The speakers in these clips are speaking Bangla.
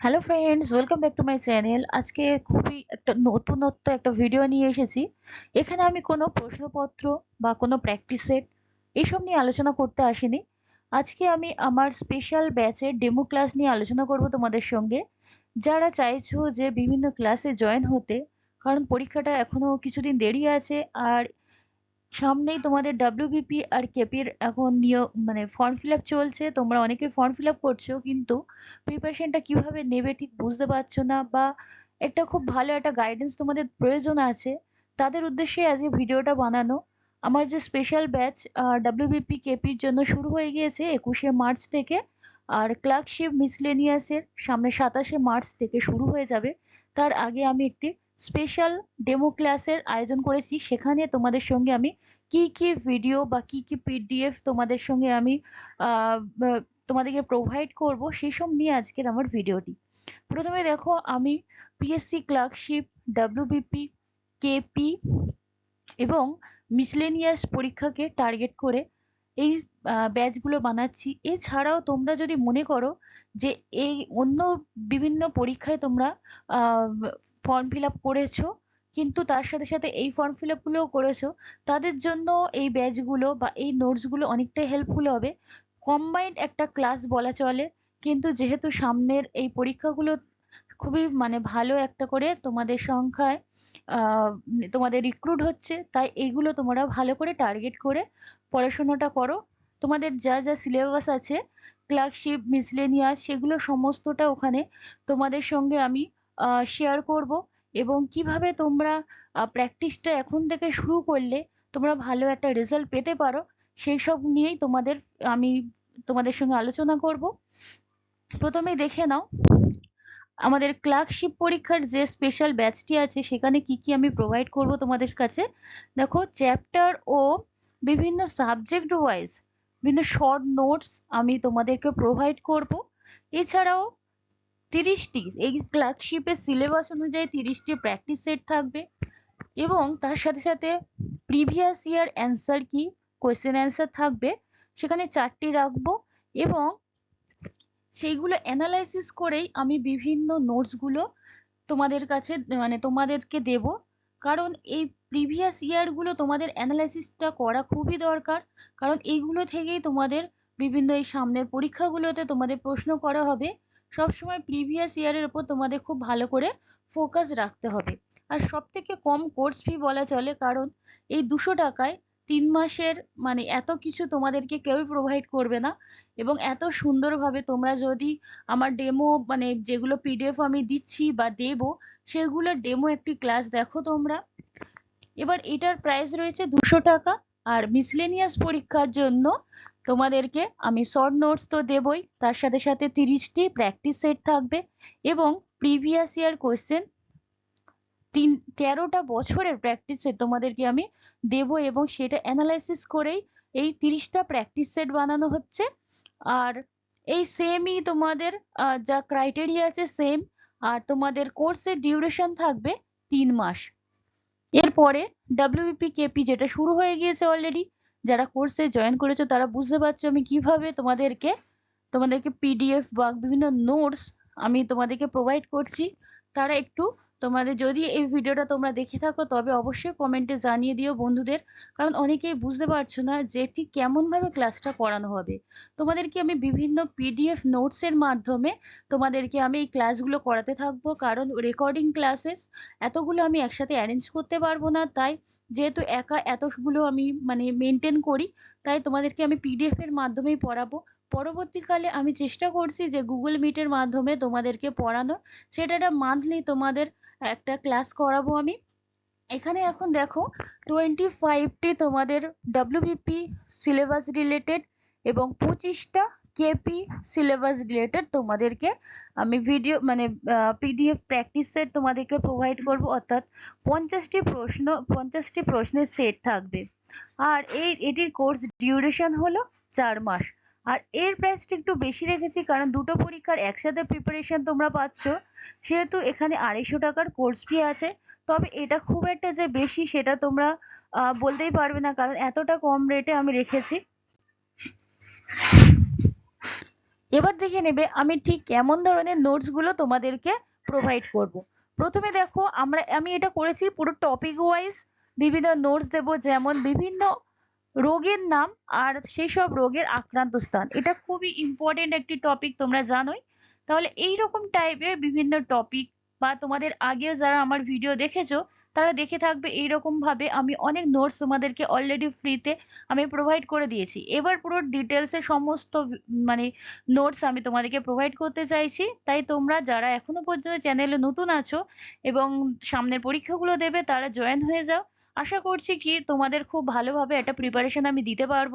Hello friends welcome back to my channel আজকে খুবই একটা নতুনত্ব একটা ভিডিও নিয়ে এসেছি। এখানে আমি কোনো প্রশ্নপত্র বা কোনো প্র্যাকটিস সেট এইসব নিয়ে আলোচনা করতে আসিনি। আজকে আমি আমার স্পেশাল ব্যাচের ডেমো ক্লাস নিয়ে আলোচনা করব তোমাদের সঙ্গে। যারা চাইছো যে বিভিন্ন ক্লাসে জয়েন হতে, কারণ পরীক্ষাটা এখনও কিছুদিন দেরি আছে, আর সামনেই তোমাদের ডাব্লিউবিপি আর কেপির এখন নিয়োগ মানে ফর্ম ফিল আপ চলছে। তোমরা অনেকে ফর্ম ফিল আপ করছ, কিন্তু প্রিপারেশনটা কীভাবে নেবে ঠিক বুঝতে পারছ না বা একটা খুব ভালো একটা গাইডেন্স তোমাদের প্রয়োজন আছে, তাদের উদ্দেশ্যে আজ আজকে ভিডিওটা বানানো। আমার যে স্পেশাল ব্যাচ ডাব্লিউবিপি কেপির জন্য শুরু হয়ে গিয়েছে একুশে মার্চ থেকে, আর ক্লার্কশিপ মিসলেনিয়াসের সামনে সাতাশে মার্চ থেকে শুরু হয়ে যাবে। তার আগে আমি একটি স্পেশাল ডেমো ক্লাসের আয়োজন করেছি। সেখানে তোমাদের সঙ্গে আমি কি কি ভিডিও বা কি কি পিডিএফ তোমাদের সঙ্গে আমি তোমাদেরকে প্রোভাইড করব সেসব নিয়ে আজকের আমার ভিডিওটি প্রথমে দেখো, আমি পিএসসি ক্লার্কশিপ ডাব্লিউবিপি কেপি এবং মিসলেনিয়াস পরীক্ষাকে টার্গেট করে এই ব্যাচগুলো বানাচ্ছি। এছাড়াও তোমরা যদি মনে করো যে এই অন্য বিভিন্ন পরীক্ষায় তোমরা ফর্ম ফিল আপ করেছ, কিন্তু তার সাথে সাথে এই ফর্ম ফিল আপ গুলোও করেছ, তাদের জন্য এই ব্যাচগুলো বা এই নোটসগুলো অনেকটাই হেল্পফুল হবে। কম্বাইন্ড একটা ক্লাস বলা চলে, কিন্তু যেহেতু সামনের এই পরীক্ষাগুলো খুবই মানে ভালো একটা করে তোমাদের সংখ্যায় তোমাদের রিক্রুট হচ্ছে, তাই এইগুলো তোমরা ভালো করে টার্গেট করে পড়াশোনাটা করো। তোমাদের যা যা সিলেবাস আছে ক্লার্কশিপ মিসলেনিয়াস সেগুলো সমস্তটা ওখানে তোমাদের সঙ্গে আমি শেয়ার করব এবং কীভাবে তোমরা প্র্যাকটিসটা এখন থেকে শুরু করলে তোমরা ভালো একটা রেজাল্ট পেতে পারো, সেই সব নিয়েই তোমাদের, আমি তোমাদের সঙ্গে আলোচনা করব। প্রথমেই দেখে নাও, আমাদের ক্লার্কশিপ পরীক্ষার যে স্পেশাল ব্যাচটি আছে, সেখানে কি কি আমি প্রোভাইড করব তোমাদের কাছে? দেখো চ্যাপ্টার ও বিভিন্ন সাবজেক্ট ওয়াইজ বিভিন্ন শর্ট নোটস আমি তোমাদেরকে প্রোভাইড করব। এছাড়াও তিরিশটি, এই ক্লার্কশিপের সিলেবাস অনুযায়ী তিরিশটি প্র্যাকটিস সেট থাকবে। এবং তার সাথে সাথে প্রিভিয়াস ইয়ার অ্যান্সার কি? কোয়েশ্চেন অ্যান্সার থাকবে। সেখানে চারটি রাখব এবং সেইগুলো অ্যানালাইসিস করেই আমি বিভিন্ন নোটসগুলো তোমাদের কাছে মানে তোমাদেরকে দেব। কারণ এই প্রিভিয়াস ইয়ারগুলো তোমাদের অ্যানালাইসিসটা করা খুবই দরকার। কারণ এইগুলো থেকেই তোমাদের বিভিন্ন এই সামনের পরীক্ষাগুলোতে তোমাদের প্রশ্ন করা হবে। সবসময় প্রিভিয়াস ইয়ারের উপর তোমাদের খুব ভালো করে ফোকাস রাখতে হবে। আর সব থেকে কম কোর্স ফি বলা চলে কারণ এই দুশো টাকায় তিন মাসের মানে এত কিছু তোমাদেরকে কেউই প্রোভাইড করবে না এবং এত সুন্দরভাবে তোমরা যদি আমার ডেমো মানে যেগুলো পিডিএফ আমি দিচ্ছি বা দেব, সেগুলো ডেমো একটি ক্লাস দেখো তোমরা। এবার এটার প্রাইস রয়েছে দুশো টাকা। আর মিসলেনিয়াস পরীক্ষার জন্য তোমাদেরকে আমি শর্ট নোটস তো দেবই। তার সাথে সাথে তিরিশটি প্র্যাকটিস সেট থাকবে এবং প্রিভিয়াস ইয়ার কোয়েশ্চেন তিন, তেরোটা বছরের প্র্যাকটিস সেট তোমাদেরকে আমি দেব এবং সেটা অ্যানালাইসিস করেই এই তিরিশটা প্র্যাকটিস সেট বানানো হচ্ছে। আর এই সেমই তোমাদের যা ক্রাইটেরিয়া আছে সেম আর তোমাদের কোর্সের ডিউরেশন থাকবে তিন মাস। এরপরে ডাব্লিউপি কেপি যেটা শুরু হয়ে গিয়েছে অলরেডি যারা কোর্সে জয়েন করেছ তারা বুঝতে পারছ আমি কীভাবে তোমাদেরকে তোমাদেরকে পিডিএফ বা বিভিন্ন নোটস আমি তোমাদেরকে প্রোভাইড করছি। তারা একটু তোমাদের যদি এই ভিডিওটা তোমরা দেখে থাকো, তবে অবশ্যই কমেন্টে জানিয়ে দিও বন্ধুদের। কারণ অনেকেই বুঝতে পারছ না যে ঠিক কেমনভাবে ক্লাসটা করানো হবে। তোমাদেরকে আমি বিভিন্ন পিডিএফ নোটসের মাধ্যমে তোমাদেরকে আমি এই ক্লাসগুলো করাতে থাকব। কারণ রেকর্ডিং ক্লাসেস এতগুলো আমি একসাথে অ্যারেঞ্জ করতে পারব না। তাই যেহেতু একা এতগুলো আমি মানে মেনটেন করি, তাই তোমাদেরকে আমি পিডিএফ এর মাধ্যমেই পড়াবো। পরবর্তীকালে আমি চেষ্টা করছি যে গুগল মিটের মাধ্যমে তোমাদেরকে পড়ানো। সেটা একটা মান্থলি তোমাদের একটা ক্লাস করাবো আমি। এখানে এখন দেখো টোয়েন্টি ফাইভটি তোমাদের ডাব্লিউবিপি সিলেবাস রিলেটেড এবং পঁচিশটা কেপি সিলেবাস রিলেটেড তোমাদেরকে আমি ভিডিও মানে পিডিএফ প্র্যাকটিস সেট তোমাদেরকে প্রোভাইড করব। অর্থাৎ পঞ্চাশটি প্রশ্ন, পঞ্চাশটি প্রশ্নের সেট থাকবে। আর এই, এটির কোর্স ডিউরেশন হলো চার মাস। আর এর প্রাইসটা একটু বেশি রেখেছি, কারণ দুটো পরীক্ষার একসাথে প্রিপারেশন তোমরা পাচ্ছ, সেহেতু এখানে আড়াইশো টাকার কোর্স ফি আছে। তবে এটা খুব একটা যে বেশি সেটা তোমরা বলতেই পারবে না, কারণ এতটা কম রেটে আমি রেখেছি। এবার দেখে নেবে আমি ঠিক কেমন ধরনের নোটসগুলো তোমাদেরকে প্রোভাইড করব। প্রথমে দেখো, আমরা, আমি এটা করেছি পুরো টপিক ওয়াইজ বিভিন্ন নোটস দেব, যেমন বিভিন্ন রোগের নাম আর সেই সব রোগের আক্রান্ত স্থান। এটা খুবই ইম্পর্টেন্ট একটি টপিক তোমরা জানোই। তাহলে এই রকম টাইপের বিভিন্ন টপিক বা তোমাদের আগেও যারা আমার ভিডিও দেখেছ, তারা দেখে থাকবে এইরকম ভাবে আমি অনেক নোটস তোমাদেরকে অলরেডি ফ্রিতে আমি প্রোভাইড করে দিয়েছি। এবার পুরো ডিটেলসে সমস্ত মানে নোটস আমি তোমাদেরকে প্রোভাইড করতে চাইছি। তাই তোমরা যারা এখনও পর্যন্ত চ্যানেলে নতুন আছো এবং সামনের পরীক্ষাগুলো দেবে, তারা জয়েন হয়ে যাও। আশা করছি কি তোমাদের খুব ভালোভাবে একটা প্রিপারেশন আমি দিতে পারব।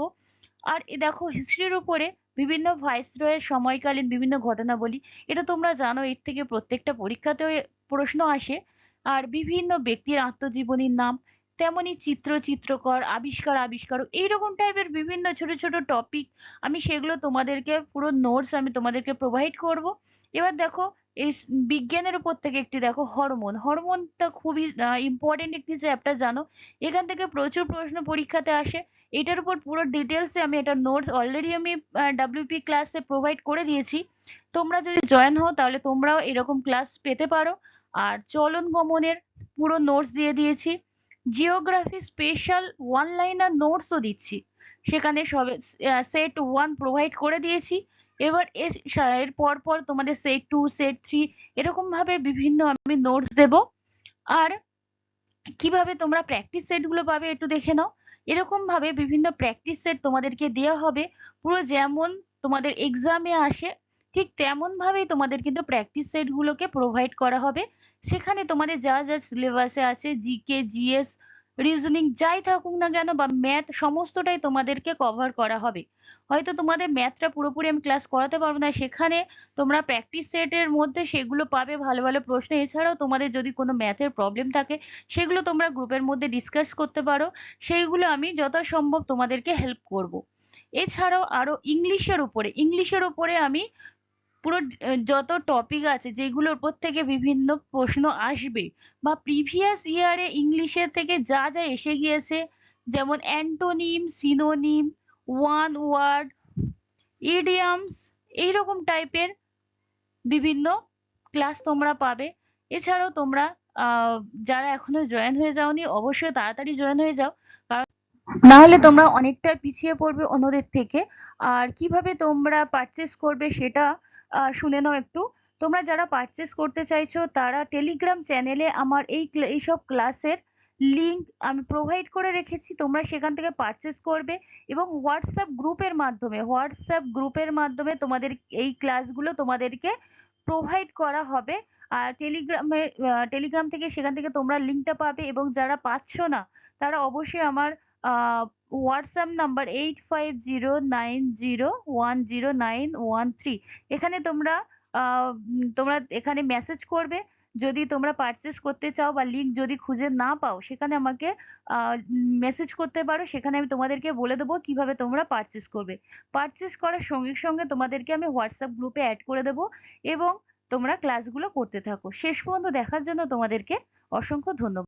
আর এ দেখো হিস্ট্রির উপরে বিভিন্ন ভাইসরয়ের সময়কালীন বিভিন্ন ঘটনাবলী, এটা তোমরা জানো, এর থেকে প্রত্যেকটা পরীক্ষাতেও প্রশ্ন আসে। আর বিভিন্ন ব্যক্তির আত্মজীবনীর নাম তেমনি চিত্র, চিত্রকর, আবিষ্কার আবিষ্কারক এইরকম টাইপের বিভিন্ন ছোট ছোট টপিক আমি সেগুলো তোমাদেরকে পুরো নোটস আমি তোমাদেরকে প্রোভাইড করব। এবার দেখো, এই বিজ্ঞানের উপর থেকে একটি দেখো হরমোন হরমোনটা খুবই ইম্পর্টেন্ট একটি চ্যাপ্টার জানো? এখান থেকে প্রচুর প্রশ্ন পরীক্ষাতে আসে। এটার উপর পুরো ডিটেলসে আমি এটা নোটস অলরেডি আমি ডাব্লিউপি ক্লাসে প্রোভাইড করে দিয়েছি। তোমরা যদি জয়েন হও, তাহলে তোমরাও এরকম ক্লাস পেতে পারো। আর চলন গমনের পুরো নোটস দিয়ে দিয়েছি। জিওগ্রাফি স্পেশাল ওয়ান লাইনার নোটসও দিচ্ছি। সেখানে সবে সেট ওয়ান প্রোভাইড করে দিয়েছি। এবার এর পর পর তোমাদের সেট টু সেট থ্রি এরকম ভাবে বিভিন্ন আমি নোটস দেব। আর কীভাবে তোমরা প্র্যাকটিস সেটগুলো পাবে একটু দেখে নাও। এরকম ভাবে বিভিন্ন প্র্যাকটিস সেট তোমাদেরকে দেওয়া হবে। পুরো যেমন তোমাদের এক্সামে আসে ঠিক তেমন ভাবেই তোমাদের কিন্তু প্র্যাকটিস সেট গুলোকে প্রোভাইড করা হবে। সেখানে তোমাদের যা যা সিলেবাসে আছে জিকে জিএস রিজনিং যাই থাকুক না কেন বা ম্যাথ সমস্তটাই তোমাদেরকে কভার করা হবে। হয়তো তোমাদের ম্যাথটা পুরোপুরি আমি ক্লাস করাতে পারব না, সেখানে তোমরা প্র্যাকটিস সেটের মধ্যে সেগুলো পাবে ভালো ভালো প্রশ্ন। এছাড়াও তোমাদের যদি কোনো ম্যাথের প্রবলেম থাকে, সেগুলো তোমরা গ্রুপের মধ্যে ডিসকাস করতে পারো। সেইগুলো আমি যথাসম্ভব তোমাদেরকে হেল্প করব। এছাড়াও আরও ইংলিশের উপরে ইংলিশের উপরে আমি পুরো যত টপিক আছে, যেগুলোর উপর থেকে বিভিন্ন প্রশ্ন আসবে বা প্রিভিয়াস ইয়ারে ইংলিশের থেকে যা যা এসে গিয়েছে, যেমন antonym synonym one word idioms এইরকম টাইপের বিভিন্ন ক্লাস তোমরা পাবে। এছাড়াও তোমরা যারা এখনও জয়েন হয়ে যাওনি, অবশ্যই তাড়াতাড়ি জয়েন হয়ে যাও। কারণ না হলে তোমরা অনেকটা পিছিয়ে পড়বে অন্যদের থেকে। আর কীভাবে তোমরা পারচেস করবে সেটা শুনে নাও একটু। তোমরা যারা পারচেস করতে চাইছো, তারা টেলিগ্রাম চ্যানেলে আমার এই এইসব ক্লাসের লিংক আমি প্রোভাইড করে রেখেছি। তোমরা সেখান থেকে পারচেস করবে এবং হোয়াটসঅ্যাপ গ্রুপের মাধ্যমে হোয়াটসঅ্যাপ গ্রুপের মাধ্যমে তোমাদের এই ক্লাসগুলো তোমাদেরকে প্রোভাইড করা হবে। আর টেলিগ্রামে টেলিগ্রাম থেকে সেখান থেকে তোমরা লিঙ্কটা পাবে এবং যারা পাচ্ছ না, তারা অবশ্যই আমার WhatsApp number eight five zero nine zero one zero nine one three এখানে তোমরা তোমরা এখানে মেসেজ করবে। যদি তোমরা পারচেস করতে চাও বা লিঙ্ক যদি খুঁজে না পাও, সেখানে আমাকে মেসেজ করতে পারো। সেখানে আমি তোমাদেরকে বলে দেবো কীভাবে তোমরা পারচেস করবে। পারচেস করার সঙ্গে সঙ্গে তোমাদেরকে আমি হোয়াটসঅ্যাপ গ্রুপে অ্যাড করে দেবো এবং তোমরা ক্লাসগুলো করতে থাকো। শেষ পর্যন্ত দেখার জন্য তোমাদেরকে অসংখ্য ধন্যবাদ।